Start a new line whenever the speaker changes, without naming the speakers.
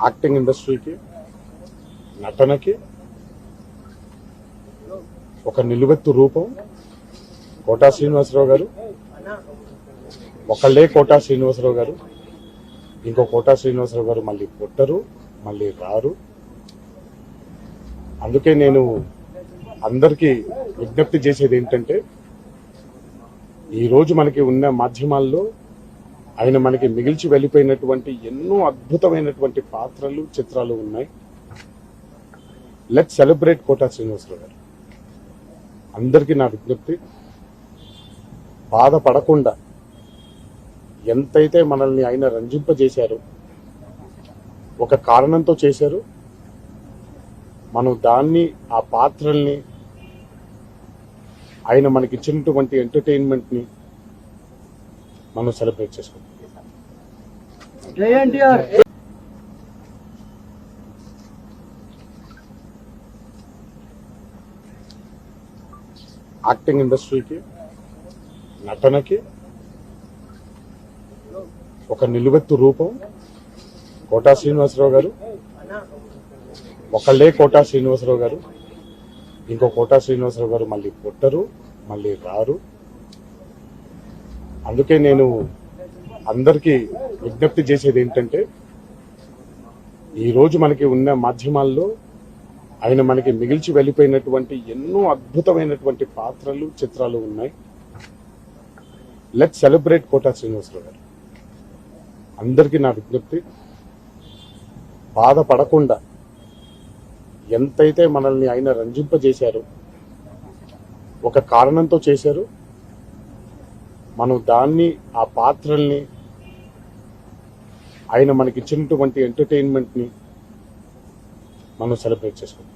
Acting ఇండస్ట్రీకి నటనకి ఒక నిలువెత్తు రూపం కోటా శ్రీనివాసరావు గారు ఒకళ్ళే కోటా శ్రీనివాసరావు గారు ఇంకో కోటా శ్రీనివాసరావు గారు మళ్ళీ పుట్టరు మళ్ళీ రారు. అందుకే నేను అందరికీ విజ్ఞప్తి చేసేది ఏంటంటే ఈరోజు మనకి ఉన్న మాధ్యమాల్లో ఆయన మనకి మిగిల్చి వెళ్ళిపోయినటువంటి ఎన్నో అద్భుతమైనటువంటి పాత్రలు చిత్రాలు ఉన్నాయి. లెట్ సెలబ్రేట్ కోటా శ్రీనివాసరావు గారు. అందరికీ నా విజ్ఞప్తి బాధపడకుండా ఎంతైతే మనల్ని ఆయన రంజింపజేశారో ఒక కారణంతో చేశారు మనం దాన్ని ఆ పాత్రల్ని ఆయన మనకి ఇచ్చినటువంటి ఎంటర్టైన్మెంట్ని మనం సెలబ్రేట్ చేసుకుంటాం. యాక్టింగ్ ఇండస్ట్రీకి నటనకి ఒక నిలువెత్తు రూపం కోటా శ్రీనివాసరావు గారు ఒకళ్ళే కోటా శ్రీనివాసరావు గారు ఇంకో కోటా శ్రీనివాసరావు గారు మళ్ళీ పుట్టరు మళ్ళీ రారు. అందుకే నేను అందరికీ విజ్ఞప్తి చేసేది ఏంటంటే ఈరోజు మనకి ఉన్న మాధ్యమాల్లో ఆయన మనకి మిగిల్చి వెళ్ళిపోయినటువంటి ఎన్నో అద్భుతమైనటువంటి పాత్రలు చిత్రాలు ఉన్నాయి. లెట్ సెలబ్రేట్ కోటా శ్రీనివాసరావు గారు. అందరికీ నా విజ్ఞప్తి బాధపడకుండా ఎంతైతే మనల్ని ఆయన రంజింపజేశారో ఒక కారణంతో చేశారు మనం దాన్ని ఆ పాత్రల్ని ఆయన మనకి ఇచ్చినటువంటి ఎంటర్టైన్మెంట్ని మనం సెలబ్రేట్ చేసుకుంటాం.